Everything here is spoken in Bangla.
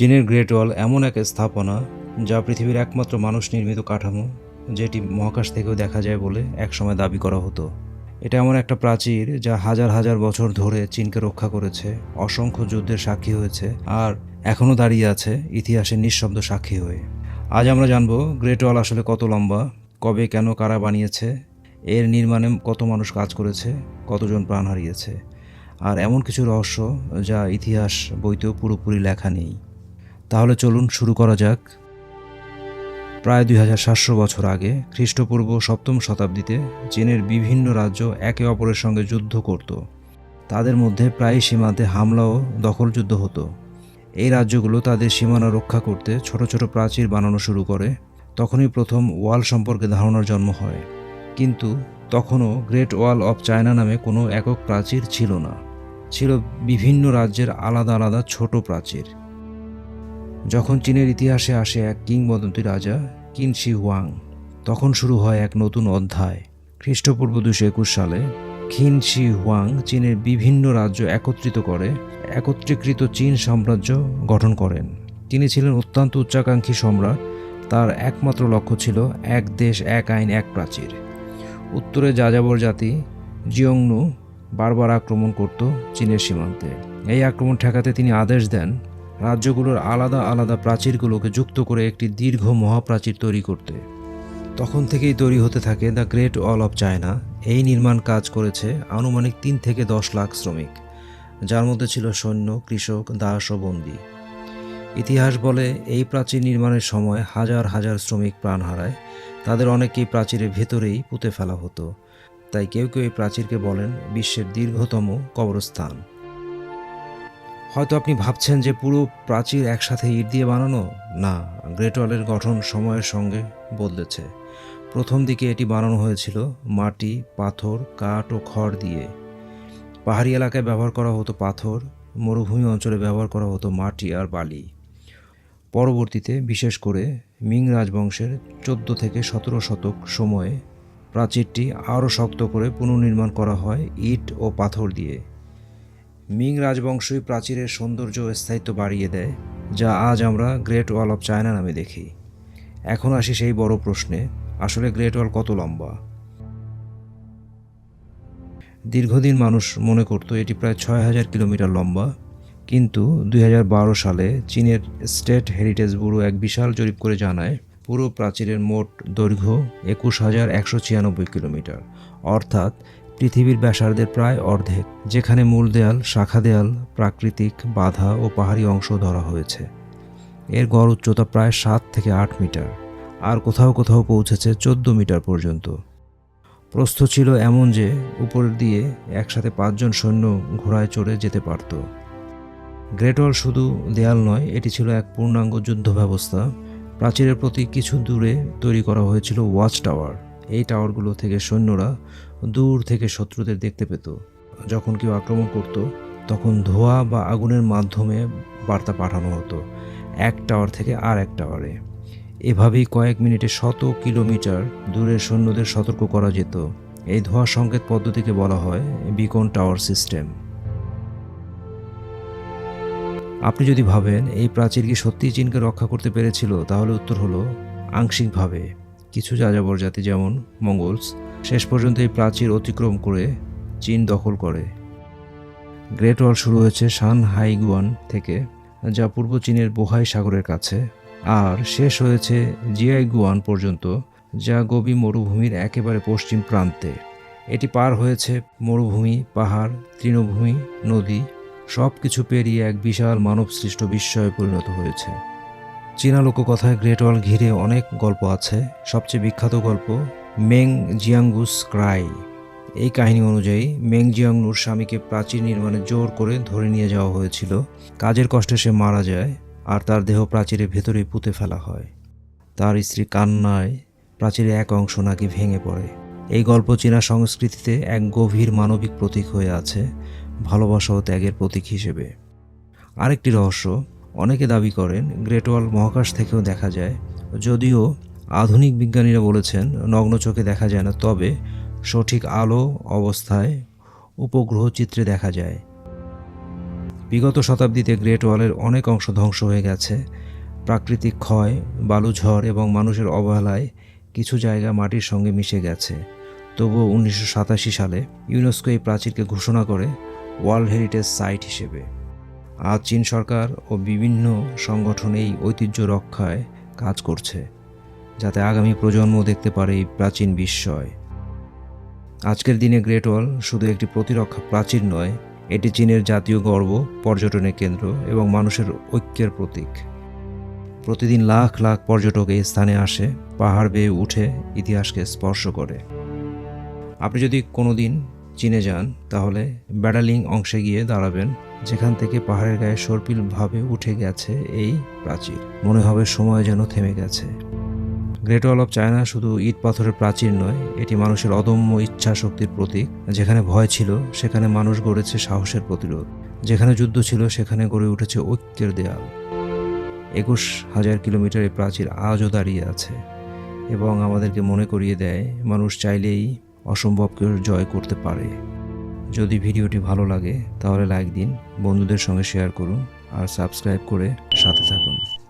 চীনের গ্রেট ওয়াল এমন এক স্থাপনা যা পৃথিবীর একমাত্র মানুষ নির্মিত কাঠামো, যেটি মহাকাশ থেকেও দেখা যায় বলে একসময় দাবি করা হতো। এটা এমন একটা প্রাচীর যা হাজার হাজার বছর ধরে চীনকে রক্ষা করেছে, অসংখ্য যুদ্ধের সাক্ষী হয়েছে আর এখনও দাঁড়িয়ে আছে ইতিহাসের নিঃশব্দ সাক্ষী হয়ে। আজ আমরা জানব গ্রেট ওয়াল আসলে কত লম্বা, কবে কেন কারা বানিয়েছে, এর নির্মাণে কত মানুষ কাজ করেছে, কতজন প্রাণ হারিয়েছে, আর এমন কিছু রহস্য যা ইতিহাস, বইতেও পুরোপুরি লেখা নেই। তাহলে চলুন শুরু করা যাক। প্রায় দুই হাজার সাতশো বছর আগে খ্রিস্টপূর্ব সপ্তম শতাব্দীতে চীনের বিভিন্ন রাজ্য একে অপরের সঙ্গে যুদ্ধ করত। তাদের মধ্যে প্রায় সীমান্তে হামলা ও দখল যুদ্ধ হতো। এই রাজ্যগুলো তাদের সীমানা রক্ষা করতে ছোট ছোট প্রাচীর বানানো শুরু করে। তখনই প্রথম ওয়াল সম্পর্কে ধারণার জন্ম হয়। কিন্তু তখনও গ্রেট ওয়াল অফ চায়না নামে কোনো একক প্রাচীর ছিল না। ছিল বিভিন্ন রাজ্যের আলাদা আলাদা ছোট প্রাচীর। যখন চীনের ইতিহাসে আসে এক কিংবদন্তি রাজা, কিন শি হুয়াং, তখন শুরু হয় এক নতুন অধ্যায়। খ্রিস্টপূর্ব দুশো একুশ সালে খিন শি হুয়াং চীনের বিভিন্ন রাজ্য একত্রিত করে একত্রীকৃত চীন সাম্রাজ্য গঠন করেন। তিনি ছিলেন অত্যন্ত উচ্চাকাঙ্ক্ষী সম্রাট। তার একমাত্র লক্ষ্য ছিল এক দেশ, এক আইন, এক প্রাচীর। উত্তরে যাযাবর জাতি জিয়ংনু বারবার আক্রমণ করত চীনের সীমান্তে। এই আক্রমণ ঠেকাতে তিনি আদেশ দেন রাজ্যগুলোর আলাদা আলাদা প্রাচীরগুলোকে যুক্ত করে একটি দীর্ঘ মহাপ্রাচীর তৈরি করতে। তখন থেকেই তৈরি হতে থাকে the great wall of China. এই নির্মাণ কাজ করেছে আনুমানিক তিন থেকে দশ লাখ শ্রমিক, যার মধ্যে ছিল সৈন্য, কৃষক, দাস ও বন্দী। ইতিহাস বলে এই প্রাচীর নির্মাণের সময় হাজার হাজার শ্রমিক প্রাণ হারায়। তাদের অনেকেই প্রাচীরের ভেতরেই পুঁতে ফেলা হতো। তাই কেউ কেউ এই প্রাচীরকে বলেন বিশ্বের দীর্ঘতম কবরস্থান। হয়তো আপনি ভাবছেন যে পুরো প্রাচীর একসাথে ইট দিয়ে বানানো? না গ্রেট ওয়ালের গঠন সময়ের সঙ্গে বদলেছে। প্রথম দিকে এটি বানানো হয়েছিল মাটি, পাথর, কাঠ ও খড় দিয়ে। পাহাড়ি এলাকায় ব্যবহার করা হতো পাথর, মরুভূমি অঞ্চলে ব্যবহার করা হতো মাটি আর বালি। পরবর্তীতে, বিশেষ করে মিং রাজবংশের চোদ্দ থেকে সতেরো শতক সময়ে প্রাচীরটি আরও শক্ত করে পুনর্নির্মাণ করা হয় ইট ও পাথর দিয়ে। মিং রাজবংশই প্রাচীরের সৌন্দর্য স্থায়িত্ব বাড়িয়ে দেয়, যা আজ আমরা গ্রেট ওয়াল অফ চায়না নামে দেখি। এখন আসি সেই বড় প্রশ্নে, আসলে গ্রেট ওয়াল কত লম্বা? দীর্ঘদিন মানুষ মনে করত এটি প্রায় ছয় হাজার কিলোমিটার লম্বা, কিন্তু দুই হাজার বারো সালে চীনের স্টেট হেরিটেজ ব্যুরো এক বিশাল জরিপ করে জানায়, পুরো প্রাচীরের মোট দৈর্ঘ্য একুশ হাজার একশো ছিয়ানব্বই কিলোমিটার। অর্থাৎ পৃথিবীর ব্যাসার্ধের প্রায় অর্ধেক, যেখানে মূল দেয়াল, শাখা দেয়াল, প্রাকৃতিক বাধা ও পাহাড়ি অংশ ধরা হয়েছে। এর গড় উচ্চতা প্রায় সাত থেকে আট মিটার, আর কোথাও কোথাও পৌঁছেছে চোদ্দ মিটার পর্যন্ত। প্রস্থ ছিল এমন যে, উপর দিয়ে একসাথে পাঁচজন সৈন্য ঘোড়ায় চড়ে যেতে পারত। গ্রেট ওয়াল শুধু দেয়াল নয়, এটি ছিল এক পূর্ণাঙ্গ যুদ্ধ ব্যবস্থা। প্রাচীরের প্রতি কিছু দূরে তৈরি করা হয়েছিল ওয়াচ টাওয়ার এই টাওয়ারগুলো থেকে সৈন্যরা দূর থেকে শত্রুদের দেখতে পেত। যখন কেউ আক্রমণ করত, তখন ধোঁয়া বা আগুনের মাধ্যমে বার্তা পাঠানো হতো, এক টাওয়ার থেকে আর এক টাওয়ারে। এভাবেই কয়েক মিনিটে শত কিলোমিটার দূরের সৈন্যদের সতর্ক করা যেত। এই ধোঁয়া সংকেত পদ্ধতিকে বলা হয় বিকন টাওয়ার সিস্টেম। আপনি যদি ভাবেন এই প্রাচীর কি সত্যিই চীনকে রক্ষা করতে পেরেছিল, তাহলে উত্তর হলো আংশিকভাবে। কিছু যাযাবর জাতি যেমন মঙ্গলস, শেষ পর্যন্ত এই প্রাচীর অতিক্রম করে চীন দখল করে। গ্রেট ওয়াল শুরু হয়েছে শান হাইগুয়ান থেকে, যা পূর্ব চীনের বোহাই সাগরের কাছে, আর শেষ হয়েছে জিয়াইগুয়ান পর্যন্ত, যা গোবি মরুভূমির একেবারে পশ্চিম প্রান্তে। এটি পার হয়েছে মরুভূমি, পাহাড়, তৃণভূমি, নদী সব কিছু পেরিয়ে এক বিশাল মানবসৃষ্ট বিস্ময়ে পরিণত হয়েছে। চীনা লোককথায় গ্রেট ওয়াল ঘিরে অনেক গল্প আছে। সবচেয়ে বিখ্যাত গল্প, মেং জিয়াঙ্গুস ক্রাই। এই কাহিনী অনুযায়ী, মেং জিয়াংনুর স্বামীকে প্রাচীর নির্মাণে জোর করে ধরে নিয়ে যাওয়া হয়েছিল। কাজের কষ্টে সে মারা যায়, আর তার দেহ প্রাচীরের ভেতরে পুঁতে ফেলা হয়। তার স্ত্রী কান্নায় প্রাচীরের এক অংশ নাকি ভেঙে পড়ে। এই গল্প চীনা সংস্কৃতিতে এক গভীর মানবিক প্রতীক হয়ে আছে, ভালোবাসা ও ত্যাগের প্রতীক হিসেবে। আরেকটি রহস্য অনেকে দাবি করেন গ্রেট ওয়াল মহাকাশ থেকেও দেখা যায়। যদিও আধুনিক বিজ্ঞানীরা বলেছেন, নগ্ন চোখে দেখা যায় না, তবে সঠিক আলো অবস্থায় উপগ্রহ চিত্রে দেখা যায়। বিগত শতাব্দীতে গ্রেট ওয়ালের অনেক অংশ ধ্বংস হয়ে গেছে। প্রাকৃতিক ক্ষয় বালুঝড় এবং মানুষের অবহেলায় কিছু জায়গা মাটির সঙ্গে মিশে গেছে। তবুও উনিশশো সাতাশি সালে ইউনেস্কো এই প্রাচীরকে ঘোষণা করে ওয়ার্ল্ড হেরিটেজ সাইট হিসেবে। আজ চীন সরকার ও বিভিন্ন সংগঠন এই ঐতিহ্য রক্ষায় কাজ করছে, যাতে আগামী প্রজন্ম দেখতে পারে এই প্রাচীন বিস্ময়। আজকের দিনে গ্রেট ওয়াল শুধু একটি প্রতিরক্ষা প্রাচীর নয়, এটি চীনের জাতীয় গর্ব, পর্যটনের কেন্দ্র এবং মানুষের ঐক্যের প্রতীক। প্রতিদিন লাখ লাখ পর্যটক এই স্থানে আসে, পাহাড় বেয়ে উঠে ইতিহাসকে স্পর্শ করে। আপনি যদি কোনো দিন চীনে যান, তাহলে ব্যাডালিং অংশে গিয়ে দাঁড়াবেন। যেখান থেকে পাহাড়ের গায়ে সর্পিলভাবে উঠে গেছে এই প্রাচীর। মনে হবে সময় যেন থেমে গেছে। গ্রেট ওয়াল অফ চায়না শুধু ইট পাথরের প্রাচীর নয়, এটি মানুষের অদম্য ইচ্ছা শক্তির প্রতীক। যেখানে ভয় ছিল, সেখানে মানুষ গড়েছে সাহসের প্রতিরোধ। যেখানে যুদ্ধ ছিল, সেখানে গড়ে উঠেছে ঐক্যের দেয়াল। একুশ হাজার কিলোমিটার এই প্রাচীর আজও দাঁড়িয়ে আছে এবং আমাদেরকে মনে করিয়ে দেয়, মানুষ চাইলেই অসম্ভবকে জয় করতে পারে। যদি ভিডিওটি ভালো লাগে, তাহলে লাইক দিন, বন্ধুদের সঙ্গে শেয়ার করুন, আর সাবস্ক্রাইব করে সাথে থাকুন।